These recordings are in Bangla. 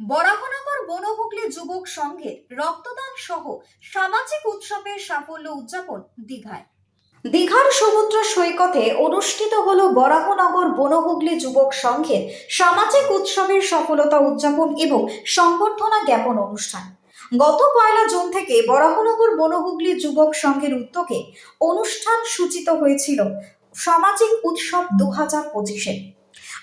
বরাহনগর বনহুগলি যুবক সংঘের রক্তদান সহ সামাজিক উৎসবের সাফল্য উদযাপন দীঘায়। দীঘার সমুদ্র সৈকতে অনুষ্ঠিত হল বরাহনগর বনহুগলি যুবক সংঘের সামাজিক উৎসবের সফলতা উদযাপন এবং সংবর্ধনা জ্ঞাপন অনুষ্ঠান। গত পয়লা জুন থেকে বরাহনগর বনহুগলি যুবক সংঘের উদ্যোগে অনুষ্ঠান সূচিত হয়েছিল সামাজিক উৎসব দু হাজার পঁচিশে।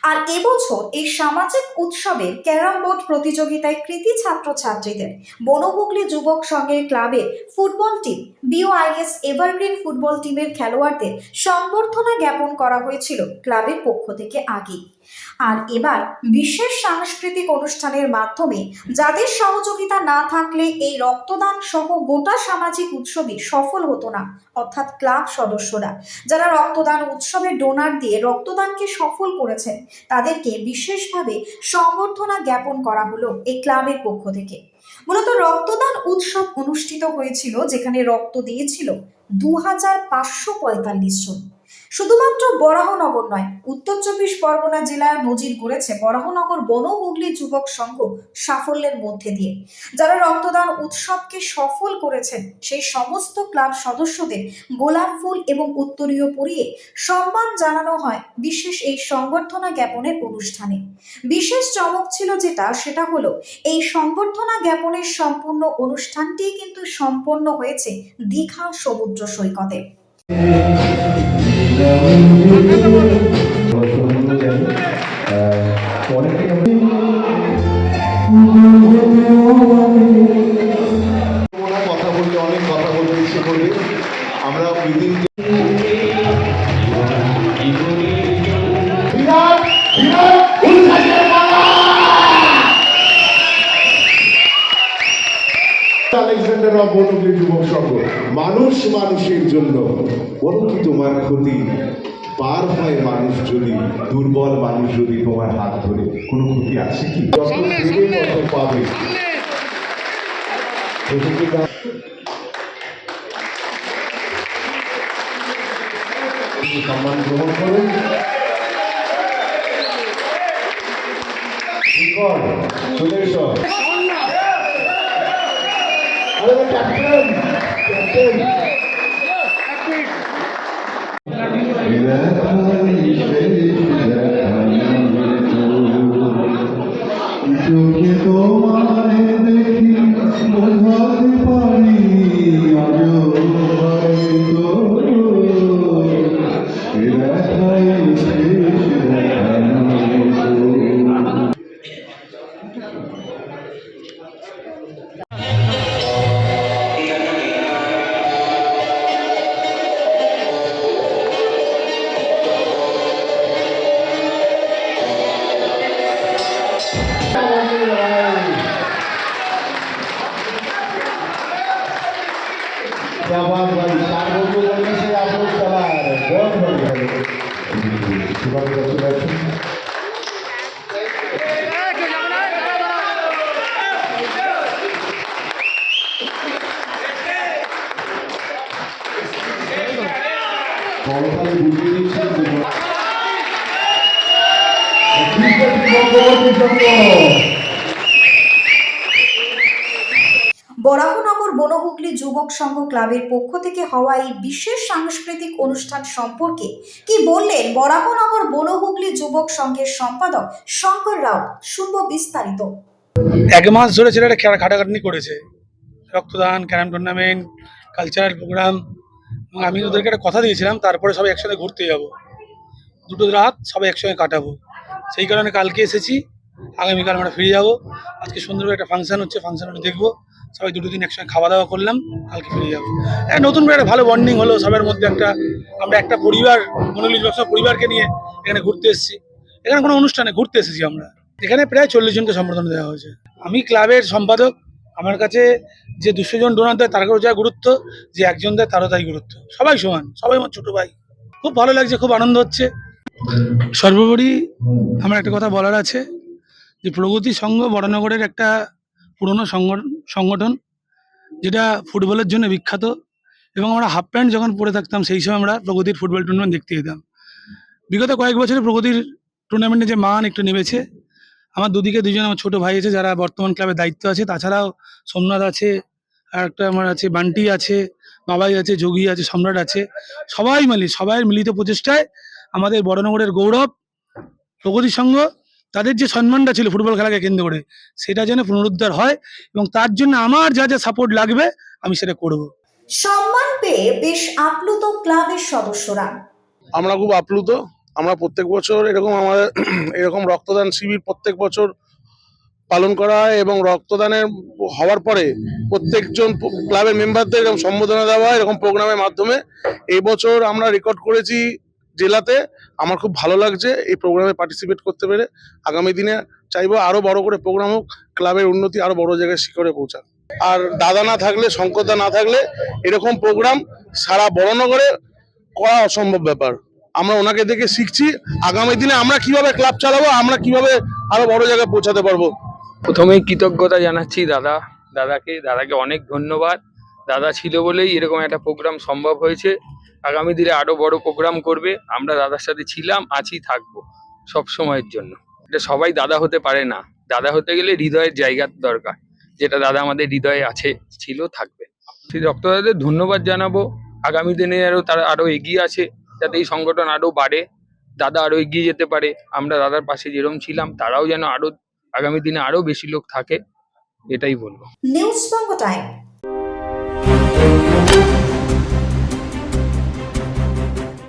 আর এবছর এই সামাজিক উৎসবে ক্যারাম বোর্ড প্রতিযোগিতায় কৃতি ছাত্রছাত্রীদের বনহুগলি যুবক সংঘের ক্লাবে football team, BOIS evergreen football টিমের খেলোয়াড়দের সংবর্ধনা জ্ঞাপন করা হয়েছিল ক্লাবের পক্ষ থেকে আগেই। আর এবার বিশেষ সাংস্কৃতিক অনুষ্ঠানের মাধ্যমে যাদের সহযোগিতা না থাকলে এই রক্তদান সহ গোটা সামাজিক উৎসবই সফল হতো না, অর্থাৎ ক্লাব সদস্যরা। যারা রক্তদান উৎসবে ডোনার দিয়ে রক্তদানকে সফল করেছেন, তাদেরকে বিশেষভাবে সংবর্ধনা জ্ঞাপন করা হলো এই ক্লাবের পক্ষ থেকে। মূলত রক্তদান উৎসব অনুষ্ঠিত হয়েছিল যেখানে রক্ত দিয়েছিল দু হাজার পাঁচশো পঁয়তাল্লিশ জন। শুধুমাত্র বরাহনগর নয়, উত্তর চব্বিশ পরগনা জেলায় নজির গড়েছে বরাহনগর বনহুগলি যুবক সংঘ সাফল্যের মধ্যে দিয়ে। যারা রক্তদান উৎসবকে সফল করেছেন, সেই সমস্ত ক্লাব সদস্যদের গোলাপ ফুল এবং উত্তরীয় পরিয়ে সম্মান জানানো হয় বিশেষ এই সংবর্ধনা জ্ঞাপনের অনুষ্ঠানে। বিশেষ চমক ছিল যেটা, সেটা হলো এই সংবর্ধনা জ্ঞাপনের সম্পূর্ণ অনুষ্ঠানটি কিন্তু সম্পন্ন হয়েছে দীঘা সমুদ্র সৈকতে। কথা বলতে অনেক কথা বলতে ইচ্ছে করবে আমরা যুবক মানুষ মানুষের জন্য। বলো কি তোমার ক্ষতি? পার হয় মানুষ যদি দুর্বল মানুষ যদি তোমার হাত ধরে। কোনো ক্ষতি আছে কি? পাবে। সম্মান গ্রহণ করুন। চলে এসো। না, ক্যাপ্টেন ক্যাপ্টেন চোখে তোমায় দেখি বোঝাতে পারি আজও क्या बात भाई चार लोग को बोलने से आप लोग चला आ रहे हैं बहुत बढ़िया सुबह congratulation Thank you. Baranagar Bonhooghly যুবক সংঘ ক্লাবের পক্ষ থেকে হওয়া এই বিশেষ সাংস্কৃতিক অনুষ্ঠান সম্পর্কে কি বললেন বরাহনগর বনহুগলি যুবক সংঘের সম্পাদক শঙ্কর রাও? শুনব বিস্তারিত। এক মাস ধরে ছেলেটা খাটাখাটনি করেছে। রক্তদান, ক্যারাম টুর্নামেন্ট কালচারাল প্রোগ্রাম আমি ওদেরকে একটা কথা দিয়েছিলাম, তারপরে সবাই একসাথে ঘুরতে যাব। দুটো রাত সবাই একসঙ্গে কাটাবো। সেই কারণে কালকে এসেছি। আগামীকাল আমরা ফিরে যাব। আজকে সুন্দরভাবে একটা ফাংশন হচ্ছে ফাংশনটা দেখব। সবাই দুটো দিন একসঙ্গে খাওয়া দাওয়া করলাম, কালকে ফিরে যাব। একটা নতুন করে একটা ভালো বন্ডিং হলো, সবার মধ্যে একটা, আমরা একটা পরিবার মনোলিজ ব্যবসা পরিবারকে নিয়ে এখানে ঘুরতে এসেছি। এখানে কোনো অনুষ্ঠানে ঘুরতে এসেছি আমরা। এখানে প্রায় চল্লিশ জনকে সম্বর্ধনা দেওয়া হয়েছে। আমি ক্লাবের সম্পাদক, আমার কাছে যে দুশো জন ডোনার দেয় তারও যা গুরুত্ব, যে একজন দেয়, তারও তাই গুরুত্ব। সবাই সমান, সবাই আমার ছোটো ভাই। খুব ভালো লাগছে, খুব আনন্দ হচ্ছে। সর্বোপরি আমার একটা কথা বলার আছে, যে প্রগতি সংঘ বড়নগরের একটা পুরনো সংগঠন সংগঠন, যেটা ফুটবলের জন্য বিখ্যাত এবং আমরা হাফ প্যান্ট যখন পরে থাকতাম, সেই সময় আমরা প্রগতির ফুটবল টুর্নামেন্ট দেখতে যেতাম। বিগত কয়েক বছরে প্রগতির টুর্নামেন্টে যে মান একটু নেমেছে, আমার দুদিকে দুজন আমার ছোট ভাই আছে, যারা বর্তমান ক্লাবের দায়িত্ব আছে, তাছাড়াও সোমনাথ আছে, আর একটা আমার আছে বান্টি আছে, বাবাই আছে, যোগী আছে, সম্রাট আছে, সবাই মিলে, সবাই মিলিত প্রচেষ্টায় আমাদের বড়নগরের গৌরব, প্রগতি সংঘ তাদের যে সম্মানটা ছিল ফুটবল খেলাকে কেন্দ্র করে সেটা যেন পুনরুদ্ধার হয় এবং তার জন্য আমার যা যা সাপোর্ট লাগবে আমি সেটা করব। সম্মান পেয়ে বেশ আপ্লুত ক্লাবের সদস্যরা। আমরা খুব আপ্লুত। আমরা প্রত্যেক বছর এরকম আমাদের এরকম রক্তদান শিবির প্রত্যেক বছর পালন করা হয় এবং রক্তদানের হওয়ার পরে প্রত্যেকজন ক্লাবের মেম্বারদের এরকম সম্বোধনা দেওয়া হয় এরকম প্রোগ্রামের মাধ্যমে। এই বছর আমরা রেকর্ড করেছি জেলাতে আমার খুব ভালো লাগছে, এই প্রোগ্রামে পার্টিসিপেট করতে পেরে। আগামী দিনে চাইব আরও বড় করে প্রোগ্রাম হোক, ক্লাবের উন্নতি আরও বড় জায়গায় শিখরে পৌঁছাক। আর দাদা না থাকলে শঙ্করদা না থাকলে এরকম প্রোগ্রাম সারা বড়নগরে করা অসম্ভব ব্যাপার। আমরা ওনাকে দেখে শিখছি, আগামী দিনে আমরা কীভাবে ক্লাব চালাবো, আমরা কীভাবে আরও বড় জায়গায় পৌঁছাতে পারব। প্রথমেই কৃতজ্ঞতা জানাচ্ছি দাদা, দাদাকে দাদাকে অনেক ধন্যবাদ। দাদা ছিল বলেই এরকম একটা প্রোগ্রাম সম্ভব হয়েছে। আগামী দিনে আরও বড় প্রোগ্রাম করবে। আমরা দাদার সাথে ছিলাম আছি থাকব সব সময়ের জন্য। এটা সবাই দাদা হতে পারে না। দাদা হতে গেলে হৃদয়ের জায়গার দরকার। যেটা দাদা আমাদের হৃদয়ে আছে, ছিল, থাকবে। সেই রক্তদাতাদের ধন্যবাদ জানাব। আগামী দিনে আরও তারা আরও এগিয়ে আছে, যাতে এই সংগঠন আরও বাড়ে। দাদা আরও এগিয়ে যেতে পারে। আমরা দাদার পাশে যেরকম ছিলাম, তারাও যেন আরও আগামী দিনে আরও বেশি লোক থাকে, এটাই বলব। নিউজ বঙ্গ টাইম